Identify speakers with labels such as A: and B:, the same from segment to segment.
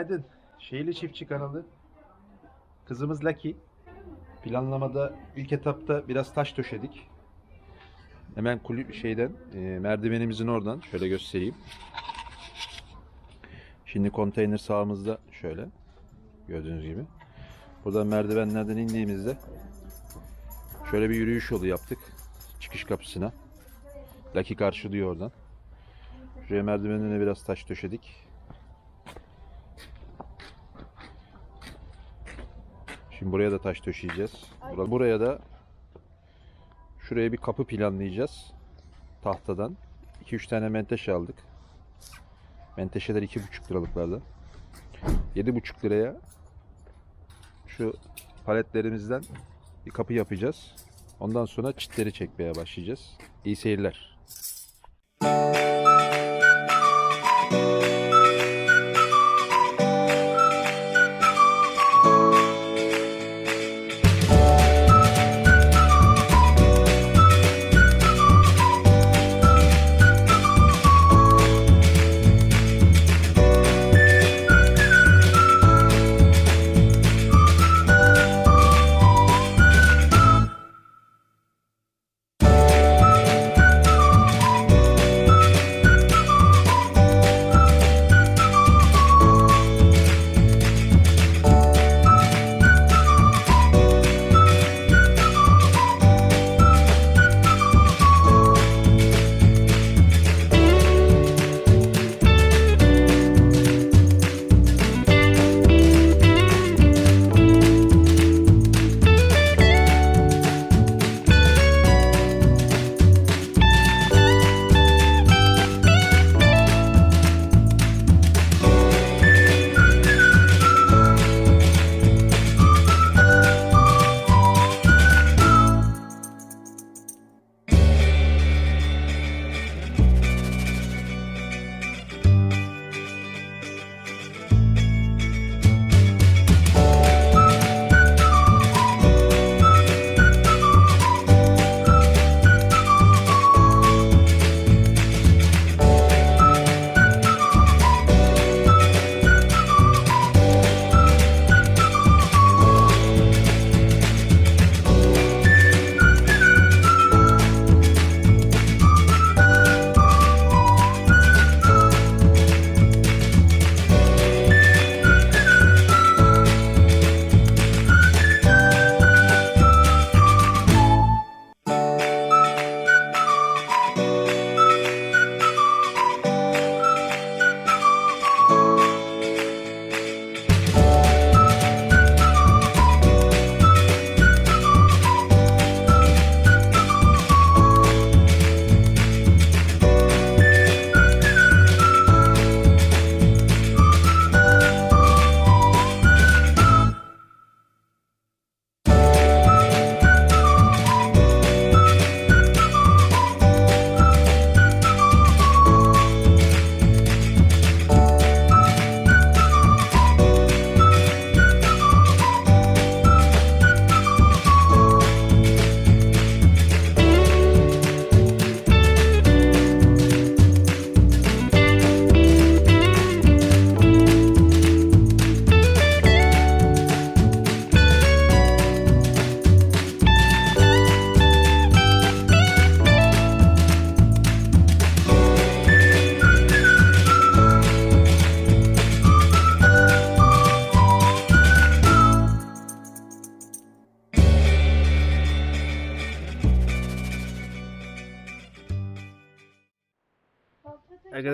A: Günaydın. Şehirli Çiftçi kanalı. Kızımız Lucky. Planlamada ilk etapta biraz taş döşedik. Hemen kulüp şeyden e, merdivenimizin oradan şöyle göstereyim. Şimdi konteyner sağımızda şöyle gördüğünüz gibi. Buradan merdivenlerden indiğimizde şöyle bir yürüyüş yolu yaptık. Çıkış kapısına. Lucky karşılıyor oradan. Şuraya merdivenine biraz taş döşedik. Şimdi buraya da taş döşeyeceğiz. Bura- Buraya da şuraya bir kapı planlayacağız. Tahtadan. 2-3 tane menteşe aldık. Menteşeler 2,5 liralıklardan. 7,5 liraya şu paletlerimizden bir kapı yapacağız. Ondan sonra çitleri çekmeye başlayacağız. İyi seyirler.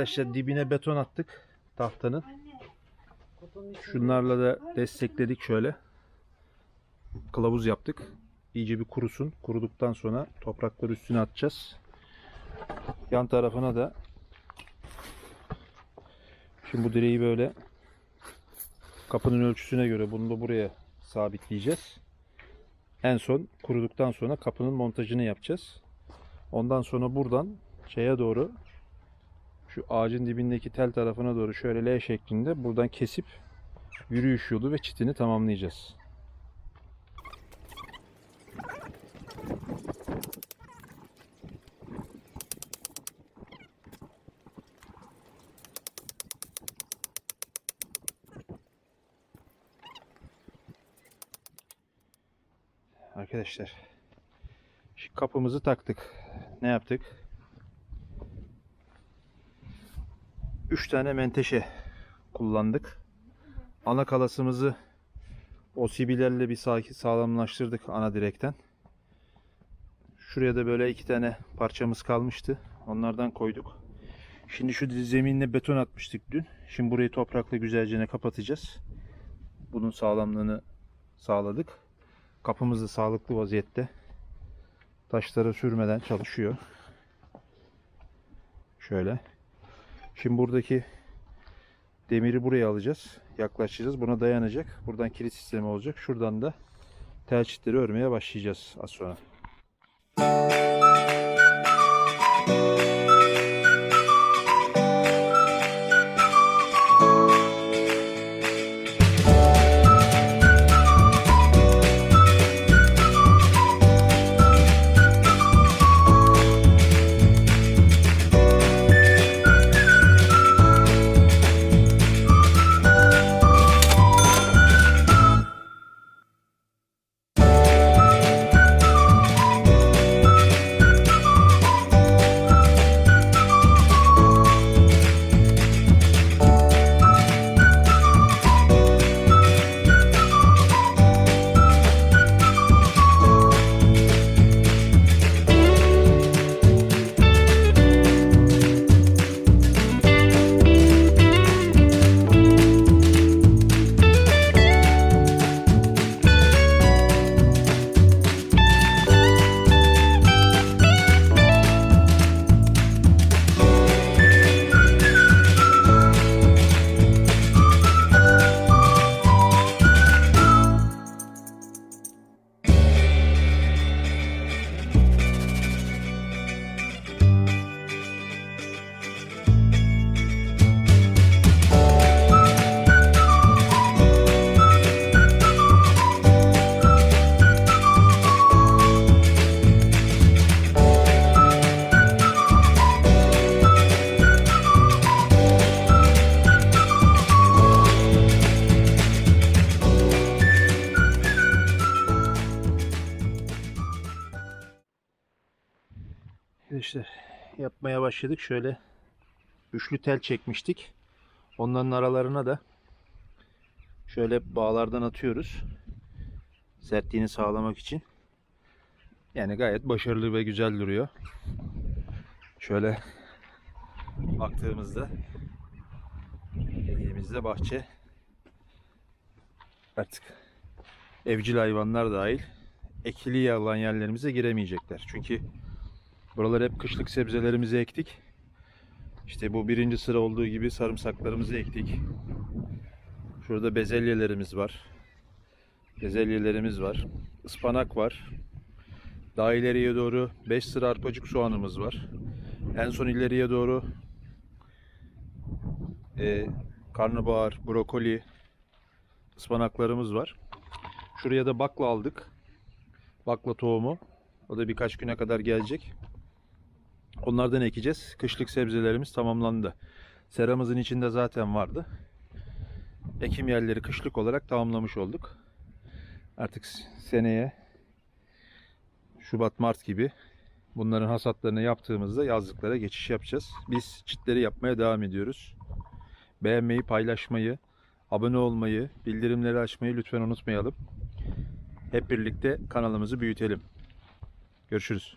A: Arkadaşlar dibine beton attık tahtanın. Şunlarla da destekledik şöyle. Kılavuz yaptık. İyice bir kurusun. Kuruduktan sonra toprakları üstüne atacağız. Yan tarafına da şimdi bu direği böyle kapının ölçüsüne göre bunu da buraya sabitleyeceğiz. En son kuruduktan sonra kapının montajını yapacağız. Ondan sonra buradan şeye doğru şu ağacın dibindeki tel tarafına doğru şöyle L şeklinde buradan kesip yürüyüş yolu ve çitini tamamlayacağız. Arkadaşlar şu kapımızı taktık. Ne yaptık? 3 tane menteşe kullandık. Ana kalasımızı OCB'lerle bir sağ- sağlamlaştırdık ana direkten. Şuraya da böyle iki tane parçamız kalmıştı. Onlardan koyduk. Şimdi şu zeminine beton atmıştık dün. Şimdi burayı toprakla güzelce kapatacağız. Bunun sağlamlığını sağladık. Kapımız da sağlıklı vaziyette. Taşlara sürmeden çalışıyor. Şöyle. Şimdi buradaki demiri buraya alacağız. Yaklaşacağız. Buna dayanacak. Buradan kilit sistemi olacak. Şuradan da tel çitleri örmeye başlayacağız az sonra. Arkadaşlar yapmaya başladık. Şöyle üçlü tel çekmiştik. Onların aralarına da şöyle bağlardan atıyoruz. Sertliğini sağlamak için. Yani gayet başarılı ve güzel duruyor. Şöyle baktığımızda elimizde bahçe artık evcil hayvanlar dahil ekili olan yerlerimize giremeyecekler. Çünkü Buralar hep kışlık sebzelerimizi ektik. İşte bu birinci sıra olduğu gibi sarımsaklarımızı ektik. Şurada bezelyelerimiz var. Bezelyelerimiz var. Ispanak var. Daha ileriye doğru 5 sıra arpacık soğanımız var. En son ileriye doğru e, karnabahar, brokoli, ıspanaklarımız var. Şuraya da bakla aldık. Bakla tohumu. O da birkaç güne kadar gelecek. Onlardan ekeceğiz. Kışlık sebzelerimiz tamamlandı. Seramızın içinde zaten vardı. Ekim yerleri kışlık olarak tamamlamış olduk. Artık seneye Şubat Mart gibi bunların hasatlarını yaptığımızda yazlıklara geçiş yapacağız. Biz çitleri yapmaya devam ediyoruz. Beğenmeyi, paylaşmayı, abone olmayı, bildirimleri açmayı lütfen unutmayalım. Hep birlikte kanalımızı büyütelim. Görüşürüz.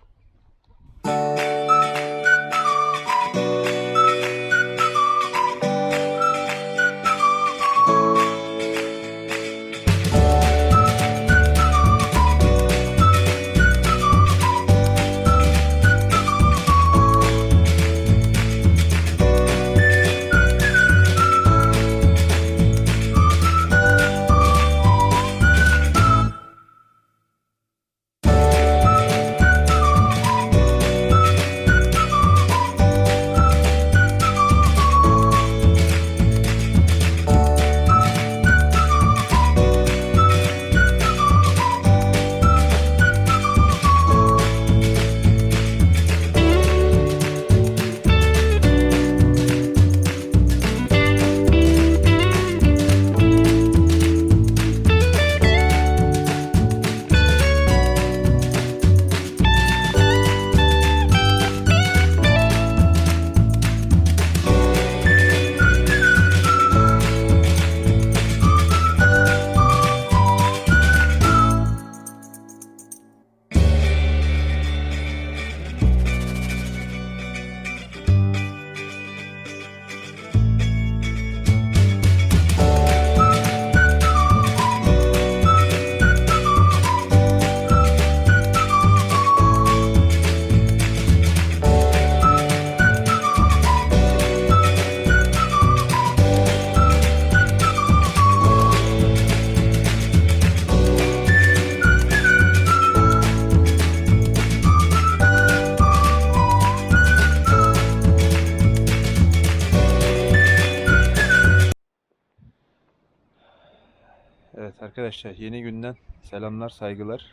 A: Evet arkadaşlar yeni günden selamlar saygılar.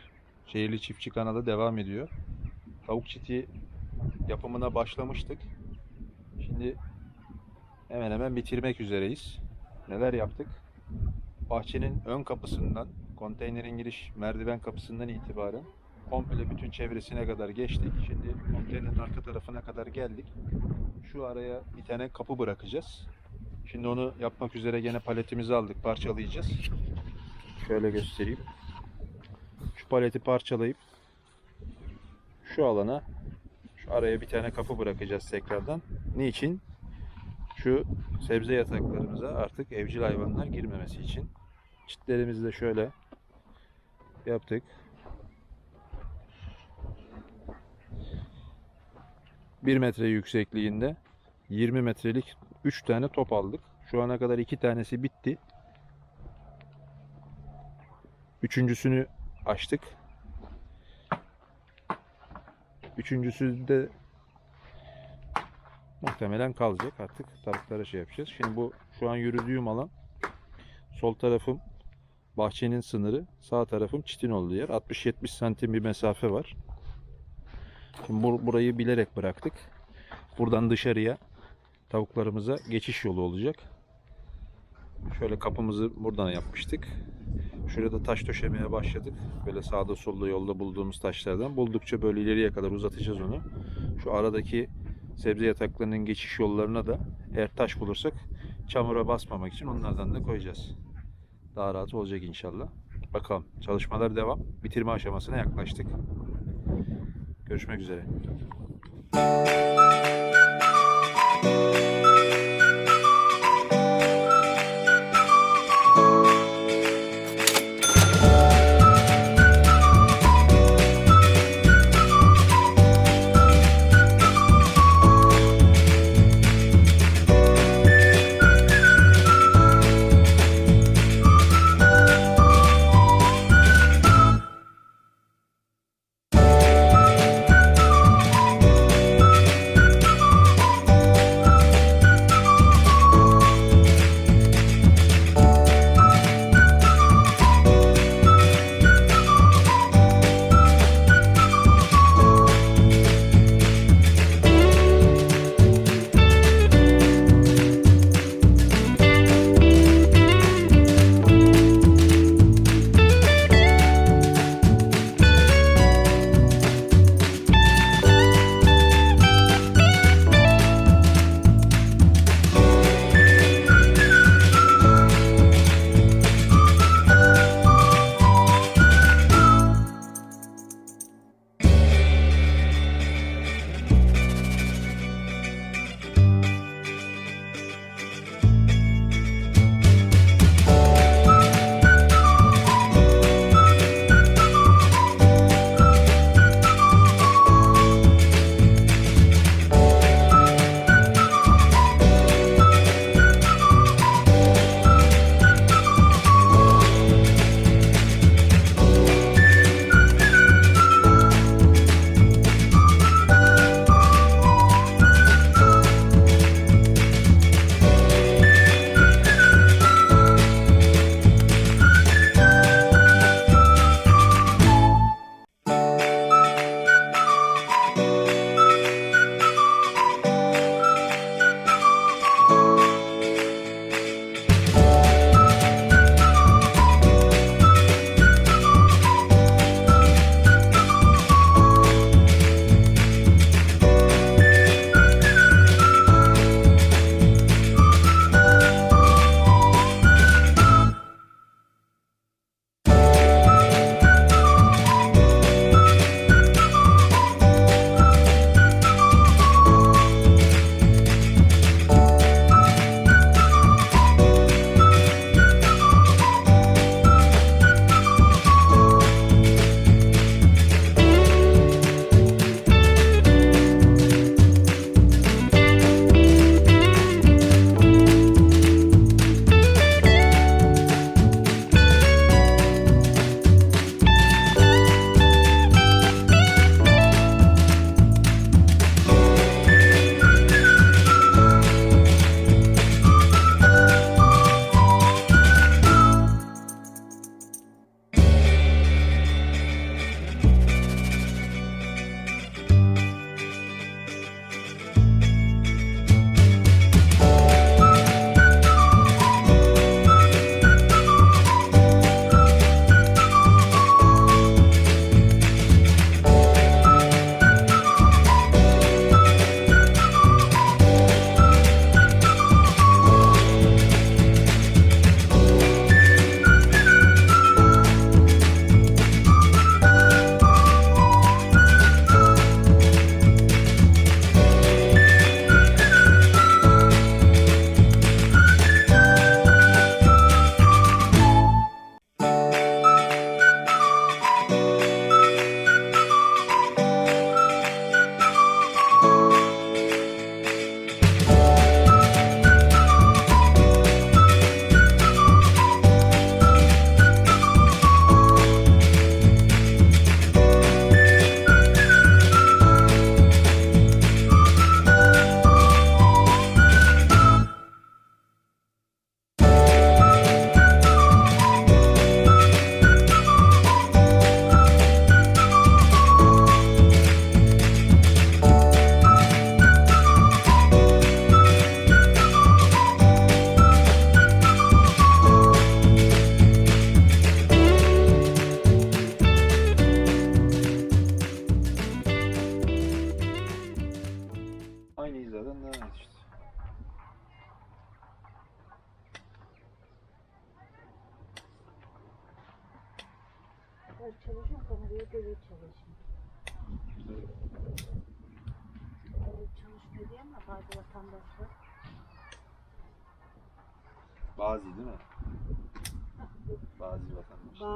A: Şehirli Çiftçi kanalı devam ediyor. Tavuk çiti yapımına başlamıştık. Şimdi hemen hemen bitirmek üzereyiz. Neler yaptık? Bahçenin ön kapısından, konteynerin giriş merdiven kapısından itibaren komple bütün çevresine kadar geçtik. Şimdi konteynerin arka tarafına kadar geldik. Şu araya bir tane kapı bırakacağız. Şimdi onu yapmak üzere gene paletimizi aldık, parçalayacağız. Şöyle göstereyim. Şu paleti parçalayıp şu alana şu araya bir tane kapı bırakacağız tekrardan. Niçin? Şu sebze yataklarımıza artık evcil hayvanlar girmemesi için. Çitlerimizi de şöyle yaptık. Bir metre yüksekliğinde 20 metrelik 3 tane top aldık. Şu ana kadar 2 tanesi bitti. Üçüncüsünü açtık. Üçüncüsü de muhtemelen kalacak artık. Taraflara şey yapacağız. Şimdi bu şu an yürüdüğüm alan sol tarafım bahçenin sınırı, sağ tarafım çitin olduğu yer. 60-70 santim bir mesafe var. Şimdi bur- burayı bilerek bıraktık. Buradan dışarıya tavuklarımıza geçiş yolu olacak. Şöyle kapımızı buradan yapmıştık. Şurada taş döşemeye başladık. Böyle sağda solda yolda bulduğumuz taşlardan. Buldukça böyle ileriye kadar uzatacağız onu. Şu aradaki sebze yataklarının geçiş yollarına da eğer taş bulursak çamura basmamak için onlardan da koyacağız. Daha rahat olacak inşallah. Bakalım çalışmalar devam. Bitirme aşamasına yaklaştık. Görüşmek üzere.
B: kadar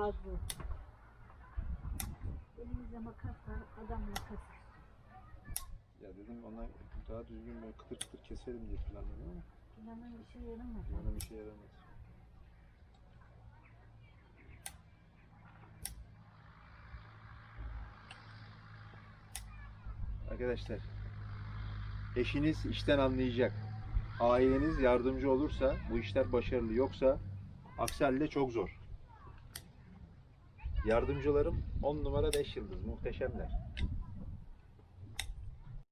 A: vatandaşlar.
B: bazı elimizde makas var adam makas
A: Ya dedim ona daha düzgün böyle kıtır kıtır keselim diye planladım ama
B: İnanın bir şey yaramaz.
A: bana bir şey yaramaz. Arkadaşlar eşiniz işten anlayacak. Aileniz yardımcı olursa bu işler başarılı yoksa aksi halde çok zor. Yardımcılarım 10 numara 5 yıldız muhteşemler.